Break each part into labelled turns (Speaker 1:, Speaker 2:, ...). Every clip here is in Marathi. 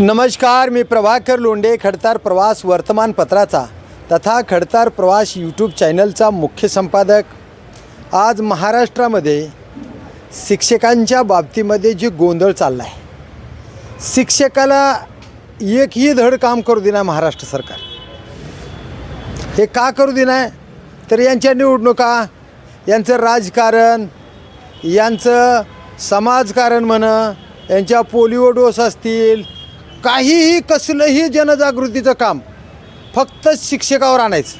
Speaker 1: नमस्कार मी प्रभाकर लोंडे खडतार प्रवास वर्तमानपत्राचा तथा खडतार प्रवास यूट्यूब चॅनलचा मुख्य संपादक. आज महाराष्ट्रामध्ये शिक्षकांच्या बाबतीमध्ये जे गोंधळ चालला आहे शिक्षकाला एकही धड काम करू देणार महाराष्ट्र सरकार. हे का करू देणार तर यांच्या निवडणुका यांचं राजकारण यांचं समाजकारण म्हणा यांच्या पोलिओ डोस असतील काहीही कसलंही जनजागृतीचं काम फक्त शिक्षकावर आणायचं.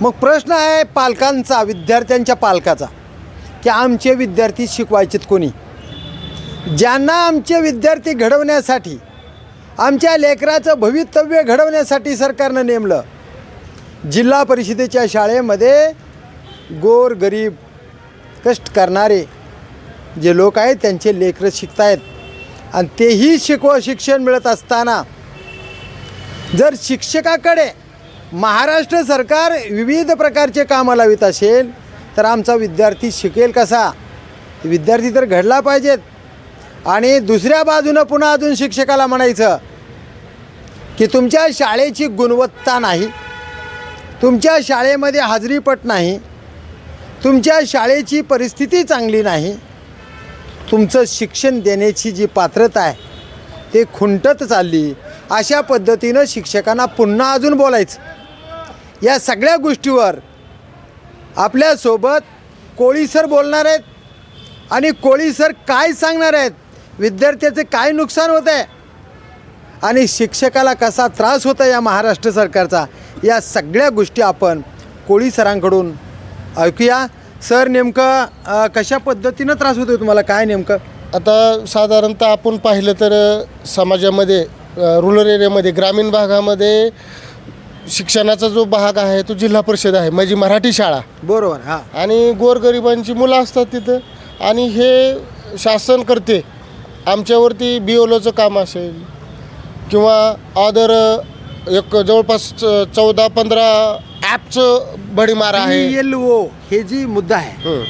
Speaker 1: मग प्रश्न आहे पालकांचा विद्यार्थ्यांच्या पालकाचा की आमचे विद्यार्थी शिकवायचेत कोणी? ज्यांना आमचे विद्यार्थी घडवण्यासाठी आमच्या लेकराचं भवितव्य घडवण्यासाठी सरकारनं नेमलं जिल्हा परिषदेच्या शाळेमध्ये गोर गरीब कष्ट करणारे जे लोक आहेत त्यांचे लेकरं शिकतायत. आणि तेही शिकव शिक्षण मिळत असताना. जर शिक्षकाकडे महाराष्ट्र सरकार विविध प्रकारचे कामं लावित असेल तर आमचा विद्यार्थी शिकेल कसा? विद्यार्थी तर घडला पाहिजेत. आणि दुसऱ्या बाजूनं पुन्हा अजून शिक्षकाला म्हणायचं की तुमच्या शाळेची गुणवत्ता नाही. तुमच्या शाळेमध्ये हाजरीपट नाही. तुमच्या शाळेची परिस्थिती चांगली नाही. तुमचं शिक्षण देण्याची जी पात्रता आहे ते खुंटत चालली. अशा पद्धतीनं शिक्षकांना पुन्हा अजून बोलायचं. या सगळ्या गोष्टीवर आपल्यासोबत कोळी सर बोलणार आहेत. आणि कोळी सर काय सांगणार आहेत? विद्यार्थ्याचे काय नुकसान होत आहे? आणि शिक्षकाला कसा त्रास होता या महाराष्ट्र सरकारचा? या सगळ्या गोष्टी आपण कोळी सरांकडून ऐकूया. सर नेमकं अ, कशा पद्धतीनं त्रास होतो तुम्हाला? काय नेमकं?
Speaker 2: आता साधारणतः आपण पाहिलं तर अ, समाजामध्ये रुरल एरियामध्ये ग्रामीण भागामध्ये शिक्षणाचा जो भाग आहे तो जिल्हा परिषद आहे म्हणजे मराठी शाळा.
Speaker 1: बरोबर हां.
Speaker 2: आणि गोरगरिबांची मुलं असतात तिथं. आणि हे शासन करते. आमच्यावरती बी ओलोचं काम असेल किंवा अदर एक जवळपास चौदा पंधरा ॲपचं भडीमार आहे
Speaker 1: एल ओ हे जी मुद्दा आहे
Speaker 2: हं.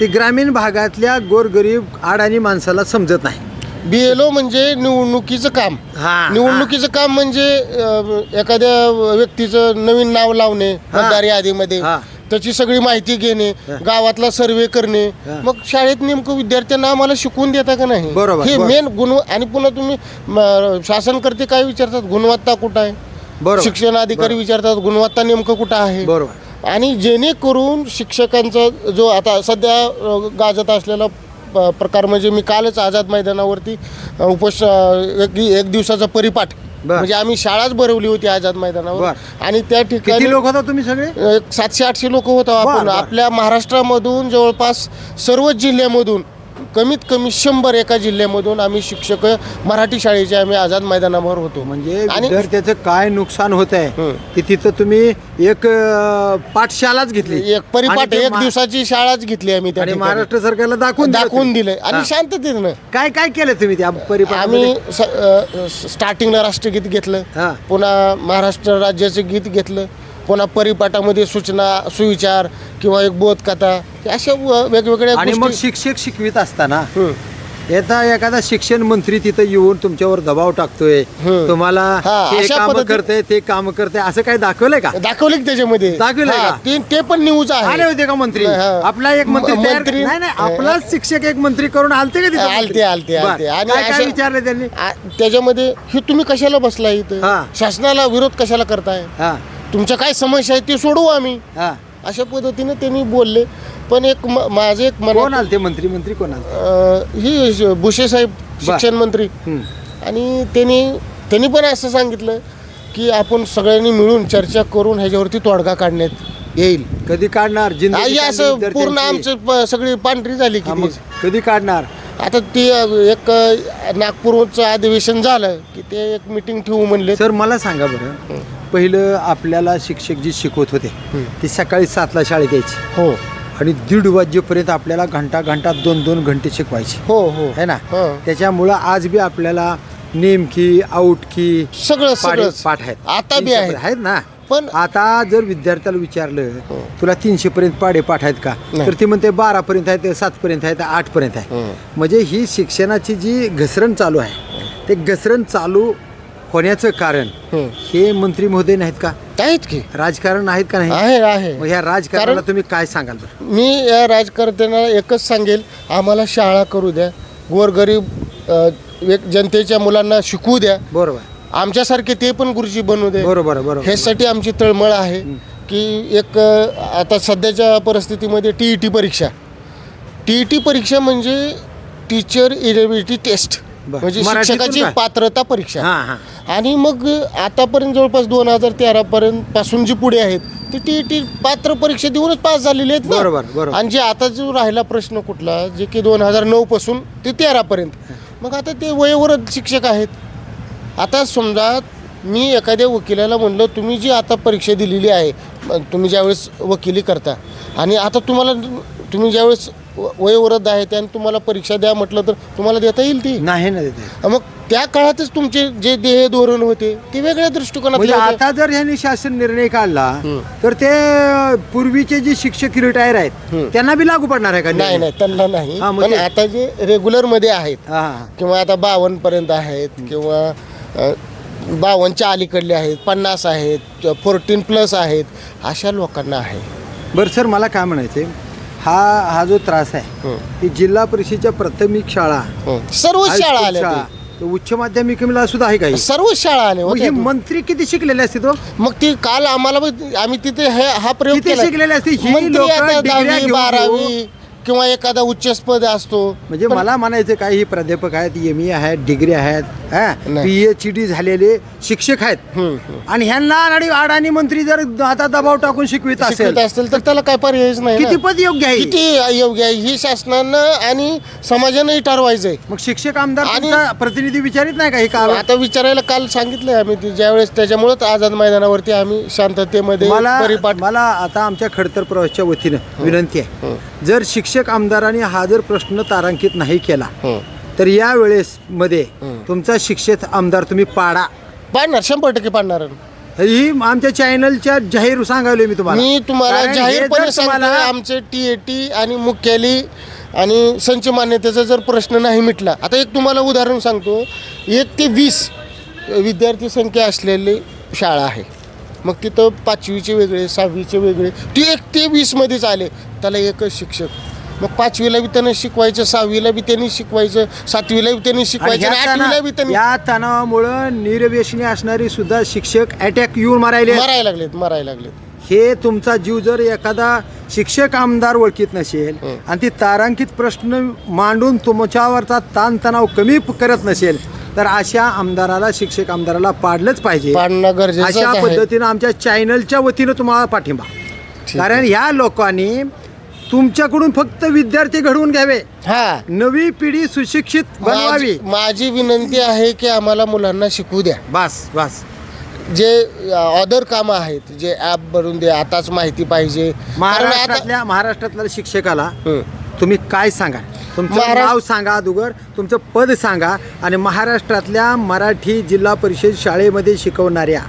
Speaker 1: ते ग्रामीण भागातल्या गोरगरीब अडाणी माणसाला समजत नाही
Speaker 2: बी एल ओ म्हणजे निवडणुकीचं काम
Speaker 1: हा,
Speaker 2: निवडणुकीचं काम म्हणजे एखाद्या व्यक्तीचं नवीन नाव लावणे. मतदार यादीमध्ये. त्याची सगळी माहिती घेणे गावातला सर्वे करणे. मग शाळेत नेमकं विद्यार्थ्यांना आम्हाला शिकवून देता का नाही
Speaker 1: बरोबर,
Speaker 2: हे. मेन गुण आणि पुन्हा तुम्ही शासनकर्ते काय विचारतात गुणवत्ता कुठं आहे
Speaker 1: बरोबर.
Speaker 2: शिक्षण अधिकारी विचारतात गुणवत्ता नेमकं कुठं आहे?
Speaker 1: बरोबर.
Speaker 2: आणि जेणेकरून शिक्षकांचा जो आता सध्या गाजत असलेला प्रकार म्हणजे मी कालच आझाद मैदानावरती उपस अ, एक एक दिवसाचा परिपाठ. म्हणजे आम्ही शाळाच भरवली होती आझाद मैदानावर. आणि त्या ठिकाणी
Speaker 1: लोक होता तुम्ही सगळे?
Speaker 2: एक सातशे आठशे लोक होतो आपण. आपल्या महाराष्ट्रामधून जवळपास सर्वच जिल्ह्यामधून कमीत कमी शंभर एका जिल्ह्यामधून आम्ही शिक्षक मराठी शाळेचे आम्ही आझाद मैदानावर होतो
Speaker 1: म्हणजे
Speaker 2: आणि
Speaker 1: विद्यार्थ्याचं काय नुकसान होत आहे
Speaker 2: हं.
Speaker 1: की तिथं तुम्ही एक पाठशालाच घेतली
Speaker 2: एक परिपाठ एक दिवसाची शाळाच घेतली आम्ही त्या.
Speaker 1: महाराष्ट्र सरकारला दाखवून दिलं
Speaker 2: दाखवून. दिलंय आणि. शांततेनं
Speaker 1: काय काय केलं तुम्ही त्या परिपाठ
Speaker 2: आम्ही स्टार्टिंगला राष्ट्रगीत घेतलं. पुन्हा महाराष्ट्र राज्याचं गीत घेतलं पुन्हा परिपाठामध्ये सूचना सुविचार किंवा एक बोधकथा अशा व- वेगवेगळ्या
Speaker 1: आणि मग
Speaker 2: गोष्टी-
Speaker 1: शिक्षक शिकवित असताना
Speaker 2: हं.
Speaker 1: येता एखादा शिक्षण मंत्री तिथं येऊन तुमच्यावर दबाव टाकतोय
Speaker 2: हं.
Speaker 1: तुम्हाला
Speaker 2: हा,
Speaker 1: हे
Speaker 2: अशा
Speaker 1: काम
Speaker 2: पद्धती-
Speaker 1: करते ते काम करते असं काही दाखवलंय का
Speaker 2: दाखवले की त्याच्यामध्ये
Speaker 1: दाखवलंय
Speaker 2: हा,
Speaker 1: का?
Speaker 2: ते ते पण न्यूज आहे
Speaker 1: आले होते का मंत्री
Speaker 2: हा.
Speaker 1: आपला एक मंत्री
Speaker 2: म-
Speaker 1: तयार-
Speaker 2: मंत्री-
Speaker 1: नाही नाही आपलाच शिक्षक एक मंत्री करून आलते का तिथं
Speaker 2: आलते? आलते
Speaker 1: बरं.
Speaker 2: आलते आणि
Speaker 1: काय काय
Speaker 2: अशा-
Speaker 1: विचारलं त्यांनी
Speaker 2: आ- त्याच्यामध्ये हे तुम्ही कशाला बसला इथं
Speaker 1: हा.
Speaker 2: शासनाला विरोध कशाला करताय
Speaker 1: हा
Speaker 2: तुमच्या काय समस्या आहेत ते सोडवू आम्ही
Speaker 1: हा
Speaker 2: अशा पद्धतीने त्यांनी बोलले. पण एक म- माझं एक
Speaker 1: कोण
Speaker 2: मनात
Speaker 1: आलते मंत्री? मंत्री कोण आलते?
Speaker 2: अ, ही श- भुसे साहेब शिक्षण मंत्री.
Speaker 1: हं.
Speaker 2: आणि त्यांनी त्यांनी पण असं सांगितलं की आपण सगळ्यांनी मिळून चर्चा करून ह्याच्यावरती तोडगा काढण्यात येईल.
Speaker 1: कधी काढणार?
Speaker 2: आई असं पूर्ण. आमचं प- सगळी पांढरी झाली की
Speaker 1: कधी काढणार?
Speaker 2: आता ते एक अ, नागपूरचं अधिवेशन झालं की ते एक मिटिंग ठेवू म्हणले
Speaker 1: सर मला सांगा बरं. पहिलं आपल्याला शिक्षक जी शिकवत होते ते सकाळी सातला शाळेत यायची.
Speaker 2: हो.
Speaker 1: आणि दीड वाजेपर्यंत आपल्याला घंटा घंटा दोन दोन घंटे शिकवायचे.
Speaker 2: हो हो.
Speaker 1: है ना?
Speaker 2: हो.
Speaker 1: त्याच्यामुळं आज बी आपल्याला नेमकी आउटकी
Speaker 2: सगळं
Speaker 1: पाढे- पाठ आहेत.
Speaker 2: आता बी आहेत.
Speaker 1: आहेत ना?
Speaker 2: पण
Speaker 1: आता जर विद्यार्थ्याला विचारलं
Speaker 2: हो.
Speaker 1: तुला तीनशे पर्यंत पाडे पाठ आहेत का?
Speaker 2: नाही.
Speaker 1: तर ते म्हणते बारा पर्यंत आहे सात पर्यंत आहे. आठ पर्यंत आहे
Speaker 2: हं.
Speaker 1: म्हणजे ही शिक्षणाची जी घसरण चालू आहे ते घसरण चालू होण्याचं कारण
Speaker 2: हं.
Speaker 1: हे मंत्री महोदय नाहीत का?
Speaker 2: आहेत की.
Speaker 1: राजकारण आहेत का नाही?
Speaker 2: आहे आहे.
Speaker 1: मग ह्या राजकारणाला
Speaker 2: कारण-
Speaker 1: तुम्ही काय सांगाल बरं?
Speaker 2: मी या राजकर्त्यांना एकच सांगेल आम्हाला शाळा करू द्या. गोरगरीब अ, एक जनतेच्या मुलांना शिकवू द्या.
Speaker 1: बरोबर.
Speaker 2: आमच्यासारखे ते पण गुरुजी बनवू दे.
Speaker 1: बरोबर बरोबर
Speaker 2: ह्यासाठी आमची तळमळ आहे की एक अ, आता सध्याच्या परिस्थितीमध्ये टी ई टी परीक्षा. टी ई टी परीक्षा म्हणजे टीचर इलेबिलिटी टेस्ट
Speaker 1: बरं.
Speaker 2: म्हणजे
Speaker 1: मराठीतून
Speaker 2: शिक्षकाची
Speaker 1: काय?
Speaker 2: पात्रता परीक्षा.
Speaker 1: हां हां.
Speaker 2: आणि मग आतापर्यंत जवळपास दोन हजार तेरापर्यंत पासून जी पुढे आहेत ते टी टी पात्र परीक्षा देऊनच पास झालेले आहेत ना.
Speaker 1: बरोबर, बरोबर.
Speaker 2: आणि जे आता जो राहिला प्रश्न कुठला जे की दोन हजार नऊ पासून ते तेरापर्यंत मग आता ते वयोवरच शिक्षक आहेत. आता समजा मी एखाद्या वकिलाला म्हणलं तुम्ही जी आता परीक्षा दिलेली आहे तुम्ही ज्यावेळेस वकिली करता आणि आता तुम्हाला तुम्ही ज्यावेळेस वयोवृद्ध आहे आणि तुम्हाला परीक्षा द्या म्हटलं तर तुम्हाला देता येईल ती?
Speaker 1: नाही ना देते
Speaker 2: मग त्या काळातच तुमचे जे ध्येय धोरण होते ते वेगळ्या दृष्टिकोनातले
Speaker 1: म्हणजे
Speaker 2: होते.
Speaker 1: आता जर ह्यांनी शासन निर्णय काढला. तर ते पूर्वीचे जे शिक्षक रिटायर आहेत. त्यांना बी लागू पडणार आहे का
Speaker 2: नाही नाही त्यांना नाही
Speaker 1: हा, मग
Speaker 2: पण
Speaker 1: ते-
Speaker 2: आता जे रेग्युलरमध्ये आहेत
Speaker 1: हा.
Speaker 2: किंवा आता बावन्न पर्यंत आहेत किंवा अ, बावन्नच्या अलीकडले आहेत पन्नास आहेत फोर्टीन प्लस आहेत अशा लोकांना आहे
Speaker 1: बरं सर मला काय म्हणायचं हा हा जो त्रास आहे
Speaker 2: हं.
Speaker 1: की जिल्हा परिषदेच्या प्राथमिक शाळा
Speaker 2: हं. सर्वच शाळा आल्या
Speaker 1: शाळा, तर उच्च माध्यमिकला सुद्धा आहे काही
Speaker 2: ते. सर्वच शाळा
Speaker 1: मग हे. मंत्री किती शिकलेले असते तो
Speaker 2: मग ती काल आम्हाला बघ- आम्ही तिथे हे हा प्रयोग
Speaker 1: किती
Speaker 2: केला
Speaker 1: शिकलेले असते ही
Speaker 2: मंत्री
Speaker 1: लोकं
Speaker 2: आता
Speaker 1: डिग्र्या
Speaker 2: दहावी
Speaker 1: घेऊन
Speaker 2: बारावी किंवा एखादा उच्चपद असतो.
Speaker 1: म्हणजे मला म्हणायचं काही हे प्राध्यापक आहेत एम ए आहेत डिग्री आहेत. पी एच डी झालेले शिक्षक आहेत. आणि ह्यांना आणि अडाणी मंत्री जर आता दबाव टाकून शिकवित असेल
Speaker 2: असेल तर त्याला काय पर्यायच नाही.
Speaker 1: किती पद योग्य आहे?
Speaker 2: किती योग्य आहे? ही शासनानं आणि समाजानंही ठरवायचंय.
Speaker 1: मग शिक्षक आमदार
Speaker 2: आणि-
Speaker 1: प्रतिनिधी विचारित नाही का हे का
Speaker 2: आता विचारायला काल सांगितलंय आम्ही ज्यावेळेस त्याच्यामुळेच आझाद मैदानावरती आम्ही शांततेमध्ये
Speaker 1: मला मला आता आमच्या खडतर प्रवासच्या वतीनं विनंती आहे. जर शिक्षक आमदारांनी हा जर प्रश्न तारांकित नाही केला. तर या वेळेस मध्ये. तुमचा शिक्षक आमदार तुम्ही पाडा.
Speaker 2: पाडणार शंभर टक्के पाडणार.
Speaker 1: ही आमच्या चॅनलच्या जाहीर सांगायलोय मी तुम्हाला.
Speaker 2: मी तुम्हाला जाहीरपणे सांगतो आमचे टी ए टी आणि मुख्याली आणि संच मान्यतेचा जर प्रश्न नाही मिटला आता एक तुम्हाला उदाहरण सांगतो. एक ते वीस विद्यार्थी संख्या असलेली शाळा आहे. मग तिथं पाचवीचे वेगळे सहावीचे वेगळे ती एक ते वीसमध्येच आले. त्याला एकच शिक्षक मग पाचवीला बी त्यांनी शिकवायचं सहावीला बी त्यांनी शिकवायचं सातवीला बी त्यांनी शिकवायचं आणि आठवीला बी त्यांनी
Speaker 1: या तणावामुळं निर्व्यसनी असणारी सुद्धा शिक्षक अटॅक येऊन मारायले
Speaker 2: मरायला लागलेत मरायला लागलेत.
Speaker 1: हे तुमचा जीव जर एखादा शिक्षक आमदार ओळखीत नसेल. आणि ती तारांकित प्रश्न मांडून तुमच्यावरचा ताणतणाव कमी प- करत नसेल तर अशा आमदाराला शिक्षक आमदाराला पाडलंच पाहिजे.
Speaker 2: पाडणं गरजेचं
Speaker 1: अशा पद्धतीनं आमच्या चॅनलच्या वतीनं तुम्हाला पाठिंबा. कारण ह्या लोकांनी तुमच्याकडून फक्त विद्यार्थी घडवून घ्यावे.
Speaker 2: हा.
Speaker 1: नवी पिढी सुशिक्षित बनवावी.
Speaker 2: माझी माझी विनंती आहे की आम्हाला मुलांना शिकू द्या.
Speaker 1: बस बस.
Speaker 2: जे अदर कामं आहेत जे ॲप बनवून द्या आताच माहिती पाहिजे. कारण आता
Speaker 1: महाराष्ट्रातल्या महाराष्ट्रातल्या शिक्षकाला
Speaker 2: हं.
Speaker 1: तुम्ही काय सांगा? तुमचं
Speaker 2: महाराष्ट्र-
Speaker 1: नाव सांगा अगोदर तुमचं पद सांगा आणि महाराष्ट्रातल्या मराठी जिल्हा परिषद शाळेमध्ये शिकवणाऱ्या.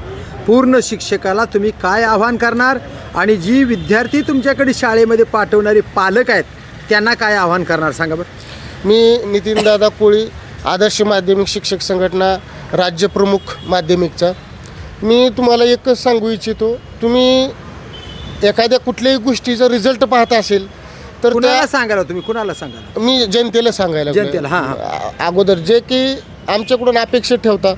Speaker 1: पूर्ण शिक्षकाला तुम्ही काय आव्हान करणार? आणि जी विद्यार्थी तुमच्याकडे शाळेमध्ये पाठवणारे पालक आहेत त्यांना काय आव्हान करणार सांगा बरं?
Speaker 2: मी नितीनदादा कोळी आदर्श माध्यमिक शिक्षक संघटना राज्यप्रमुख माध्यमिकचा. मी तुम्हाला एकच सांगू इच्छितो तुम्ही एखाद्या कुठल्याही गोष्टीचा रिझल्ट पाहत असेल तर
Speaker 1: कुणाला सांगायला तुम्ही? कुणाला सांगायला?
Speaker 2: मी जनतेला सांगायला.
Speaker 1: जनतेला, हां,
Speaker 2: अगोदर जे की आमच्याकडून अपेक्षा ठेवता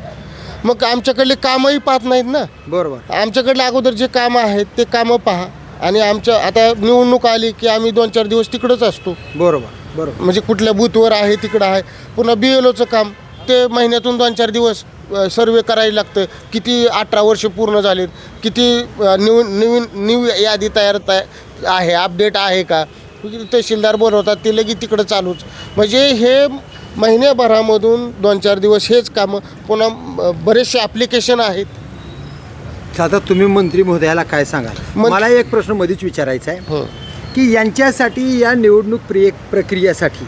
Speaker 2: मग आमच्याकडले कामही पाहत नाहीत ना?
Speaker 1: बरोबर.
Speaker 2: आमच्याकडले अगोदर जे कामं आहेत ते कामं पहा. आणि आमच्या आता निवडणूक आली की आम्ही दोन चार दिवस तिकडंच असतो.
Speaker 1: बरोबर बरोबर.
Speaker 2: म्हणजे कुठल्या बूथवर आहे तिकडं आहे. पुन्हा बी एल ओचं काम ते महिन्यातून दोन चार दिवस सर्वे करायला लागतं किती अठरा वर्ष पूर्ण झालेत किती अ, नवीन नवीन न्यू यादी तयार तया आहे अपडेट आहे का? तहसीलदार बोलवतात ते लगेच तिकडं चालूच. म्हणजे हे महिन्याभरामधून दोन चार दिवस हेच कामं पुन्हा बरेचसे ॲप्लिकेशन आहेत.
Speaker 1: आता तुम्ही मंत्री महोदयाला काय सांगाल? मला एक प्रश्न मध्येच विचारायचा आहे.
Speaker 2: हं.
Speaker 1: की यांच्यासाठी या निवडणूक प्रिय प्रक्रियेसाठी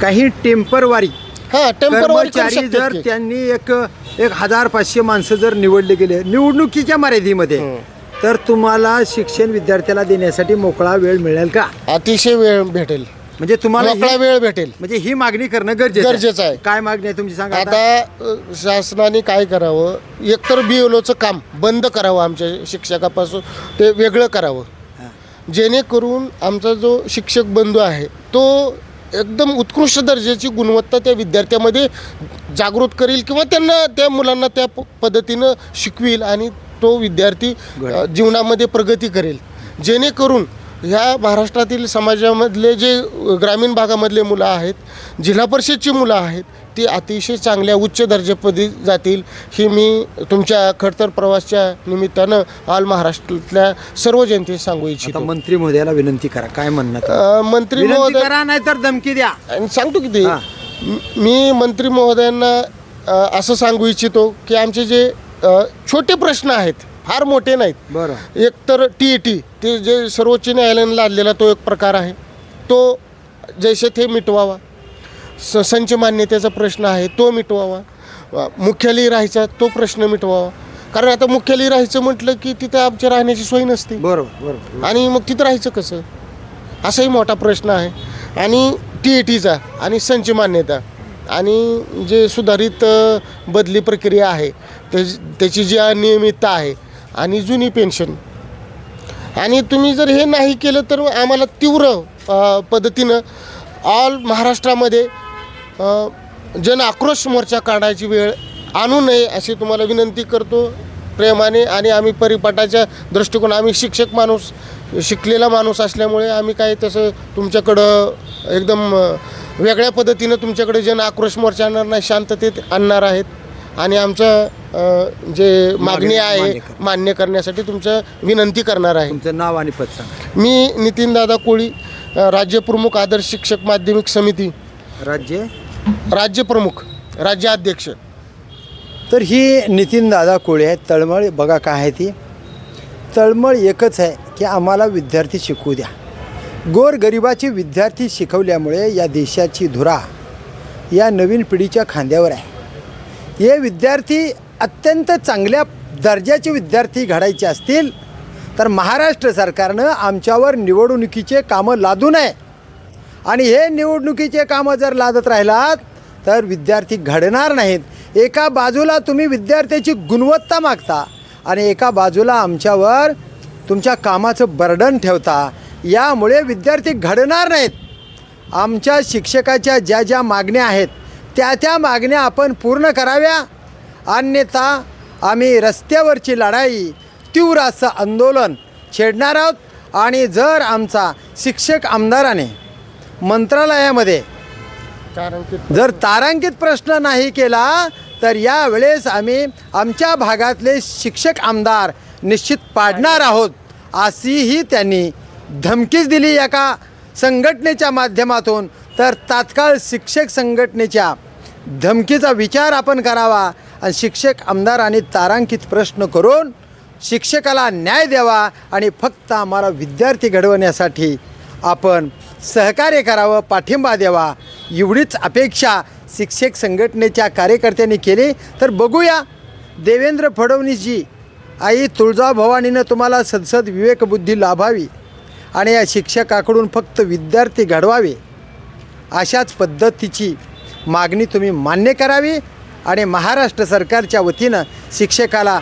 Speaker 1: काही टेम्परवारी
Speaker 2: हा टेंपररी करू
Speaker 1: कर्मचारी जर
Speaker 2: की.
Speaker 1: त्यांनी एक एक हजार पाचशे माणसं जर निवडले गेले निवडणुकीच्या मर्यादेमध्ये तर तुम्हाला शिक्षण विद्यार्थ्याला देण्यासाठी मोकळा वेळ मिळेल का?
Speaker 2: अतिशय वेळ भेटेल.
Speaker 1: म्हणजे तुम्हाला
Speaker 2: मोकळा
Speaker 1: ही-
Speaker 2: वेळ भेटेल.
Speaker 1: म्हणजे ही मागणी करणं गरजेचं
Speaker 2: गरजेचं आहे.
Speaker 1: काय मागणी आहे तुमची सांगा आता?
Speaker 2: आता अ, शासनाने काय करावं? एकतर बी एल काम बंद करावं आमच्या शिक्षकापासून. ते वेगळं करावं. जेणेकरून आमचा जो शिक्षक बंधू आहे तो एकदम उत्कृष्ट दर्जाची गुणवत्ता त्या विद्यार्थ्यामध्ये जागृत करेल किंवा त्यांना त्या मुलांना त्या प- पद्धतीनं शिकविल आणि तो विद्यार्थी अ, जीवनामध्ये प्रगती करेल. जेणेकरून ह्या महाराष्ट्रातील समाजामधले जे ग्रामीण भागामधले मुलं आहेत जिल्हा परिषदची मुलं आहेत ती अतिशय चांगल्या उच्च दर्जापदी जातील ही मी तुमच्या खडतर प्रवासच्या निमित्तानं ऑल महाराष्ट्रातल्या सर्व जनतेस सांगू
Speaker 1: आता
Speaker 2: इच्छितो
Speaker 1: मंत्री महोदयाला विनंती करा काय म्हणणं?
Speaker 2: अ, मंत्री
Speaker 1: विनंती
Speaker 2: महोदय
Speaker 1: करा नाहीतर धमकी द्या
Speaker 2: आणि सांगतो किती
Speaker 1: हा.
Speaker 2: मी मंत्री महोदयांना अ, असं सांगू इच्छितो की आमचे जे अ, छोटे प्रश्न आहेत फार मोठे नाहीत.
Speaker 1: बरं.
Speaker 2: एक तर टी ई टी ते जे सर्वोच्च न्यायालयाने लादलेला तो एक प्रकार आहे. तो जैसे ते मिटवावा. स संच मान्यतेचा प्रश्न आहे तो मिटवावा. अ, मुख्यालयी राहायचा तो प्रश्न मिटवावा. कारण आता मुख्यालयी राहायचं म्हटलं की तिथं आमच्या राहण्याची सोय नसते.
Speaker 1: बरोबर बरोबर.
Speaker 2: आणि मग तिथं राहायचं कसं? असाही मोठा प्रश्न आहे. आणि टी ए टीचा आणि संच मान्यता. आणि जे सुधारित अ, बदली प्रक्रिया आहे त्याची त्याची जी अनियमितता आहे आणि जुनी पेन्शन. आणि तुम्ही जर हे नाही केलं तर आम्हाला तीव्र पद्धतीनं ऑल महाराष्ट्रामध्ये जन आक्रोश मोर्चा काढायची वेळ आणू नये अशी तुम्हाला विनंती करतो. प्रेमाने आणि आम्ही परिपाठाच्या दृष्टिकोन आम्ही शिक्षक माणूस शिकलेला माणूस असल्यामुळे आम्ही काय तसं तुमच्याकडं एकदम वेगळ्या पद्धतीनं तुमच्याकडे जन आक्रोश मोर्चा आणणार नाही शांततेत आणणार आहेत. आणि आमचं अ, जे मागणी आहे
Speaker 1: मान्य कर.
Speaker 2: मान्य करण्यासाठी तुमचं विनंती करणार आहे.
Speaker 1: तुमचं नाव आणि पद सांगा.
Speaker 2: मी नितीनदादा कोळी अ, राज्यप्रमुख आदर्श शिक्षक माध्यमिक समिती.
Speaker 1: राज्य?
Speaker 2: राज्यप्रमुख राज्याध्यक्ष
Speaker 1: तर ही नितीन दादा कोळे आहेत तळमळ बघा काय आहे ती. तळमळ एकच आहे की आम्हाला विद्यार्थी शिकवू द्या. गोरगरिबाचे विद्यार्थी शिकवल्यामुळे या देशाची धुरा या नवीन पिढीच्या खांद्यावर आहे. हे विद्यार्थी अत्यंत चांगल्या दर्जाचे विद्यार्थी घडायचे असतील तर महाराष्ट्र सरकारनं आमच्यावर निवडणुकीचे कामं लादू नये. आणि हे निवडणुकीचे कामं जर लादत राहिलात तर विद्यार्थी घडणार नाहीत. एका बाजूला तुम्ही विद्यार्थ्याची गुणवत्ता मागता आणि एका बाजूला आमच्यावर तुमच्या कामाचं बर्डन ठेवता यामुळे विद्यार्थी घडणार नाहीत. आमच्या शिक्षकाच्या ज्या ज्या मागण्या आहेत त्या त्या मागण्या आपण पूर्ण कराव्या. अन्यथा आम्ही रस्त्यावरची लढाई तीव्र असं आंदोलन छेडणार आहोत आणि जर आमचा शिक्षक आमदाराने मंत्रालयामध्ये जर तारांकित प्रश्न नाही केला तर यावेळेस आम्ही आमच्या भागातले शिक्षक आमदार निश्चित पाडणार आहोत अशीही त्यांनी धमकीच दिली एका संघटनेच्या माध्यमातून. तर तात्काळ शिक्षक संघटनेच्या धमकीचा विचार आपण करावा. आणि शिक्षक आमदारांनी तारांकित प्रश्न करून शिक्षकाला न्याय द्यावा आणि फक्त आम्हाला विद्यार्थी घडवण्यासाठी आपण सहकार्य करावं पाठिंबा द्यावा. एवढीच अपेक्षा शिक्षक संघटनेच्या कार्यकर्त्यांनी केली. तर बघूया देवेंद्र फडणवीसजी आई तुळजाभवानीनं तुम्हाला सदसद विवेकबुद्धी लाभावी आणि या शिक्षकाकडून फक्त विद्यार्थी घडवावे अशाच पद्धतीची मागणी तुम्ही मान्य करावी आणि महाराष्ट्र सरकारच्या वतीनं शिक्षकाला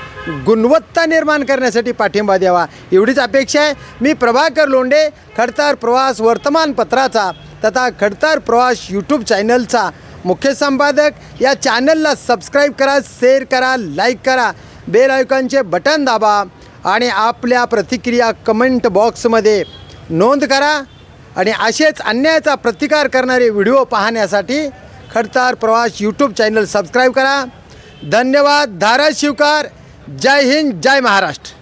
Speaker 1: गुणवत्ता निर्माण करण्यासाठी पाठिंबा द्यावा. एवढीच अपेक्षा आहे. मी प्रभाकर लोंडे खडतार प्रवास वर्तमानपत्राचा तथा खडतार प्रवास यूट्यूब चॅनलचा मुख्य संपादक. या चॅनलला सबस्क्राईब करा शेअर करा लाईक करा. बेल आयकॉनचे बटन दाबा आणि आपल्या प्रतिक्रिया कमेंट बॉक्समध्ये नोंद करा. आणि असेच अन्यायाचा प्रतिकार करणारे व्हिडिओ पाहण्यासाठी खडतार प्रवास यूट्यूब चॅनल सबस्क्राईब करा। धन्यवाद धाराशिवकार जय हिंद जय महाराष्ट्र।